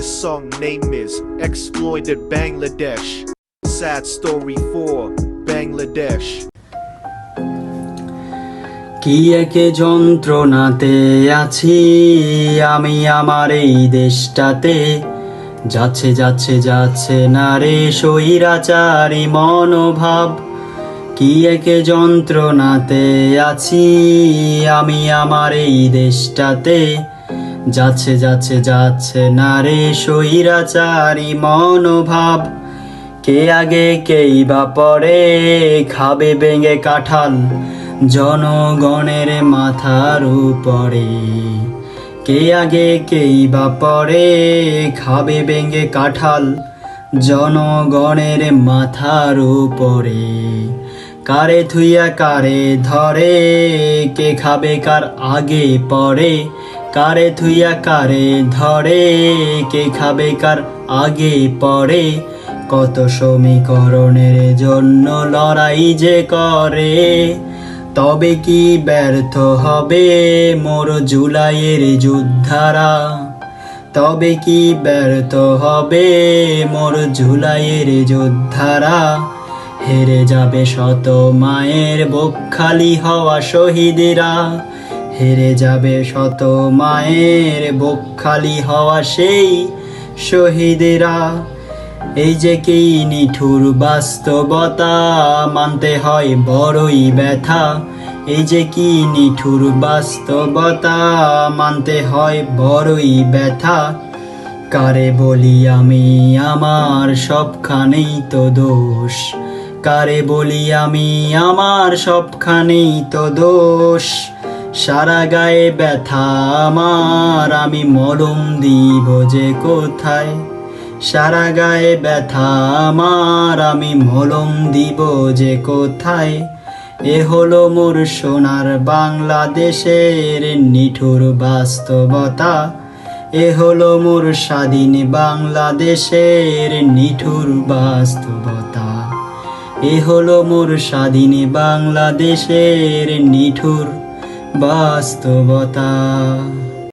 This song name is Exploited Bangladesh. Sad story for Bangladesh. কি একে যন্ত্রণাতে আছি আমি আমার এই দেশটাতে যাচ্ছে যাচ্ছে যাচ্ছে না রে স্বৈরাচারী মনোভাব কি একে যন্ত্রণাতে আছি আমি আমার এই দেশটাতে যাচ্ছে যাচ্ছে যাচ্ছে না রে মনোভাব। কে আগে, কেই বা পরে খাবে বেঙ্গে কাঁঠাল জনগণের মাথার উপরে। কে আগে, কেই বা পরে খাবে বেঙ্গে কাঁঠাল জনগণের মাথার উপরে। কারে থুইয়া, কারে ধরে, কে খাবে কার আগে, পরে কারে থুইয়া কারে ধরে, কে খাবে কার আগে পরে? কত সমীকরণের জন্য লড়াই যে করে, তবে কি ব্যর্থ হবে মোর জুলাইয়ের যোদ্ধারা? তবে কি ব্যর্থ হবে মোর জুলাইয়ের যোদ্ধারা? হেরে যাবে শত মায়ের বুক খালি হওয়া শহীদেরা। হেরে যাবে শত মায়ের বুক খালি হওয়া সেই শহীদেরা। এই যে কি নিঠুর বাস্তবতা, মানতে হয় বড়ই ব্যথা। এই যে কি নিঠুর বাস্তবতা, মানতে হয় বড়ই ব্যথা। কারে বলি আমি আমার সবখানেই তো দোষ? কারে বলি আমি আমার সবখানেই তো দোষ? সারা গায়ে ব্যথা আমার, আমি মলম দিব যে কোথায়? সারা গায়ে ব্যথা আমার, আমি মলম দিব যে কোথায়? এ হলো মোর সোনার বাংলাদেশের নিঠুর বাস্তবতা। এ হলো মোর স্বাধীন বাংলাদেশের নিঠুর বাস্তবতা। এ হলো মোর স্বাধীন বাংলাদেশের নিঠুর বাস্তবতা।